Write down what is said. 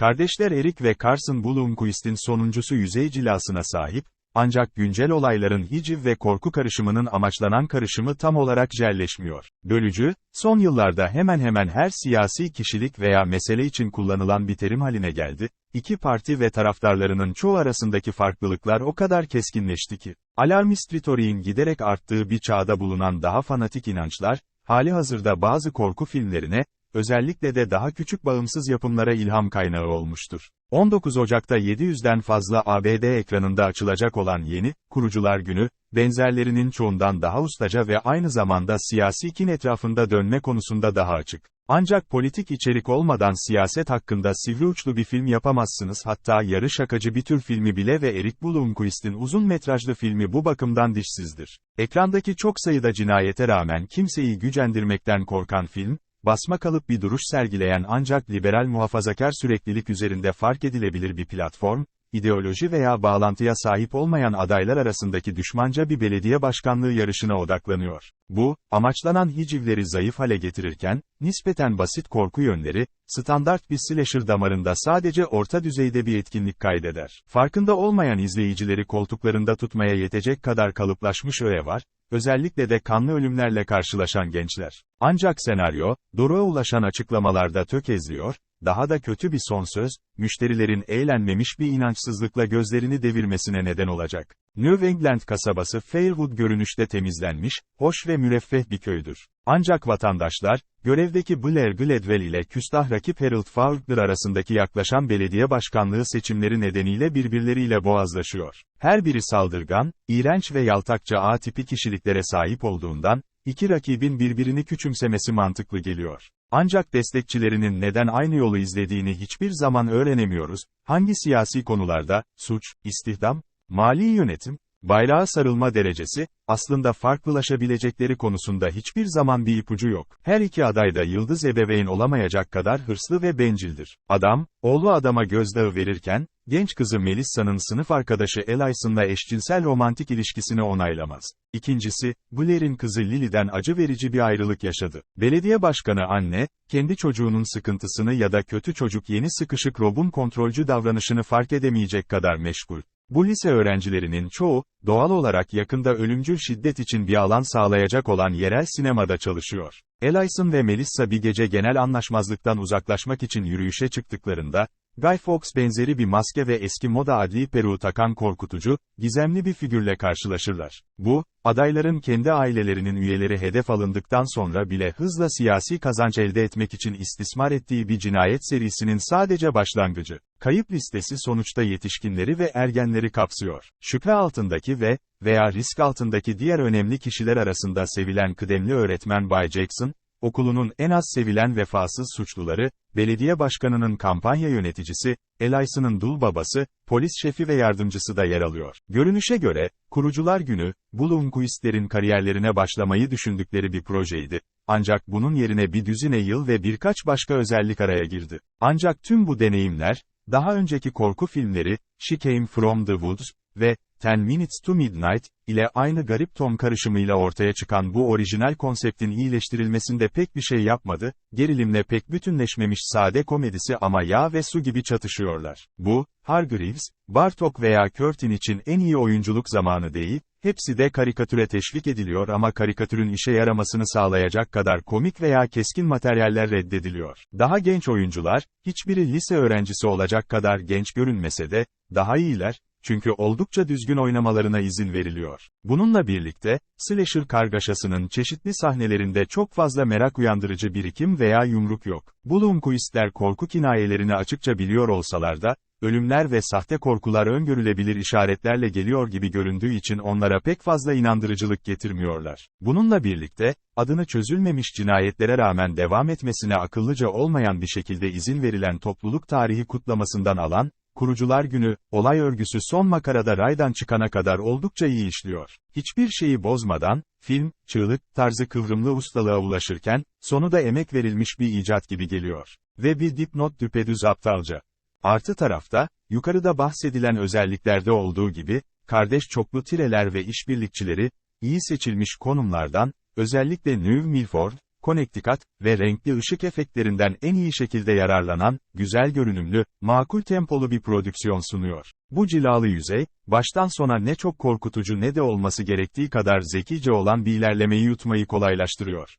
Kardeşler Eric ve Carson Blomquist'in sonuncusu yüzey cilasına sahip, ancak güncel olayların hiciv ve korku karışımının amaçlanan karışımı tam olarak jelleşmiyor. Bölücü, son yıllarda hemen hemen her siyasi kişilik veya mesele için kullanılan bir terim haline geldi. İki parti ve taraftarlarının çoğu arasındaki farklılıklar o kadar keskinleşti ki, alarmist retoriğin giderek arttığı bir çağda bulunan daha fanatik inançlar, hali hazırda bazı korku filmlerine, özellikle de daha küçük bağımsız yapımlara ilham kaynağı olmuştur. 19 Ocak'ta 700'den fazla ABD ekranında açılacak olan yeni, Kurucular Günü, benzerlerinin çoğundan daha ustaca ve aynı zamanda siyasi kin etrafında dönme konusunda daha açık. Ancak politik içerik olmadan siyaset hakkında sivri uçlu bir film yapamazsınız hatta yarı şakacı bir tür filmi bile ve Eric Blomquist'in uzun metrajlı filmi bu bakımdan dişsizdir. Ekrandaki çok sayıda cinayete rağmen kimseyi gücendirmekten korkan film, basma kalıp bir duruş sergileyen ancak liberal muhafazakar süreklilik üzerinde fark edilebilir bir platform, ideoloji veya bağlantıya sahip olmayan adaylar arasındaki düşmanca bir belediye başkanlığı yarışına odaklanıyor. Bu, amaçlanan hicivleri zayıf hale getirirken, nispeten basit korku yönleri, standart bir slasher damarında sadece orta düzeyde bir etkinlik kaydeder. Farkında olmayan izleyicileri koltuklarında tutmaya yetecek kadar kalıplaşmış öğe var, özellikle de kanlı ölümlerle karşılaşan gençler. Ancak senaryo, doğruya ulaşan açıklamalarda tökezliyor, daha da kötü bir son söz, müşterilerin eğlenmemiş bir inançsızlıkla gözlerini devirmesine neden olacak. New England kasabası Fairwood görünüşte temizlenmiş, hoş ve müreffeh bir köydür. Ancak vatandaşlar, görevdeki Blair Gladwell ile küstah rakip Harold Faulkner arasındaki yaklaşan belediye başkanlığı seçimleri nedeniyle birbirleriyle boğazlaşıyor. Her biri saldırgan, iğrenç ve yaltakça A tipi kişiliklere sahip olduğundan, iki rakibin birbirini küçümsemesi mantıklı geliyor. Ancak destekçilerinin neden aynı yolu izlediğini hiçbir zaman öğrenemiyoruz, hangi siyasi konularda, suç, istihdam, mali yönetim, bayrağa sarılma derecesi, aslında farklılaşabilecekleri konusunda hiçbir zaman bir ipucu yok. Her iki aday da yıldız ebeveyn olamayacak kadar hırslı ve bencildir. Adam, oğlu adama gözdağı verirken, genç kızı Melissa'nın sınıf arkadaşı Elison'la eşcinsel romantik ilişkisini onaylamaz. İkincisi, Blair'in kızı Lily'den acı verici bir ayrılık yaşadı. Belediye başkanı anne, kendi çocuğunun sıkıntısını ya da kötü çocuk yeni sıkışık Rob'un kontrolcü davranışını fark edemeyecek kadar meşgul. Bu lise öğrencilerinin çoğu, doğal olarak yakında ölümcül şiddet için bir alan sağlayacak olan yerel sinemada çalışıyor. Ellison ve Melissa bir gece genel anlaşmazlıktan uzaklaşmak için yürüyüşe çıktıklarında, Guy Fawkes benzeri bir maske ve eski moda adli peruğu takan korkutucu, gizemli bir figürle karşılaşırlar. Bu, adayların kendi ailelerinin üyeleri hedef alındıktan sonra bile hızla siyasi kazanç elde etmek için istismar ettiği bir cinayet serisinin sadece başlangıcı. Kayıp listesi sonuçta yetişkinleri ve ergenleri kapsıyor. Şüphe altındaki ve veya risk altındaki diğer önemli kişiler arasında sevilen kıdemli öğretmen Bay Jackson, okulunun en az sevilen vefasız suçluları, belediye başkanının kampanya yöneticisi, Elison'ın dul babası, polis şefi ve yardımcısı da yer alıyor. Görünüşe göre, kurucular günü, Blomquist'lerin kariyerlerine başlamayı düşündükleri bir projeydi. Ancak bunun yerine bir düzine yıl ve birkaç başka özellik araya girdi. Ancak tüm bu deneyimler, daha önceki korku filmleri, She Came From The Woods ve Ten Minutes to Midnight, ile aynı garip ton karışımıyla ortaya çıkan bu orijinal konseptin iyileştirilmesinde pek bir şey yapmadı, gerilimle pek bütünleşmemiş sade komedisi ama yağ ve su gibi çatışıyorlar. Bu, Hargreaves, Bartok veya Curtin için en iyi oyunculuk zamanı değil, hepsi de karikatüre teşvik ediliyor ama karikatürün işe yaramasını sağlayacak kadar komik veya keskin materyaller reddediliyor. Daha genç oyuncular, hiçbiri lise öğrencisi olacak kadar genç görünmese de, daha iyiler, çünkü oldukça düzgün oynamalarına izin veriliyor. Bununla birlikte, slasher kargaşasının çeşitli sahnelerinde çok fazla merak uyandırıcı birikim veya yumruk yok. Blomquistler korku kinayelerini açıkça biliyor olsalar da, ölümler ve sahte korkular öngörülebilir işaretlerle geliyor gibi göründüğü için onlara pek fazla inandırıcılık getirmiyorlar. Bununla birlikte, adını çözülmemiş cinayetlere rağmen devam etmesine akıllıca olmayan bir şekilde izin verilen topluluk tarihi kutlamasından alan, Kurucular Günü, olay örgüsü son makarada raydan çıkana kadar oldukça iyi işliyor. Hiçbir şeyi bozmadan, film, çığlık, tarzı kıvrımlı ustalığa ulaşırken, sonu da emek verilmiş bir icat gibi geliyor. Ve bir dipnot düpedüz aptalca. Artı tarafta, yukarıda bahsedilen özelliklerde olduğu gibi, kardeş çoklu tireler ve işbirlikçileri, iyi seçilmiş konumlardan, özellikle New Milford, Connecticut ve renkli ışık efektlerinden en iyi şekilde yararlanan, güzel görünümlü, makul tempolu bir prodüksiyon sunuyor. Bu cilalı yüzey, baştan sona ne çok korkutucu ne de olması gerektiği kadar zekice olan bir ilerlemeyi yutmayı kolaylaştırıyor.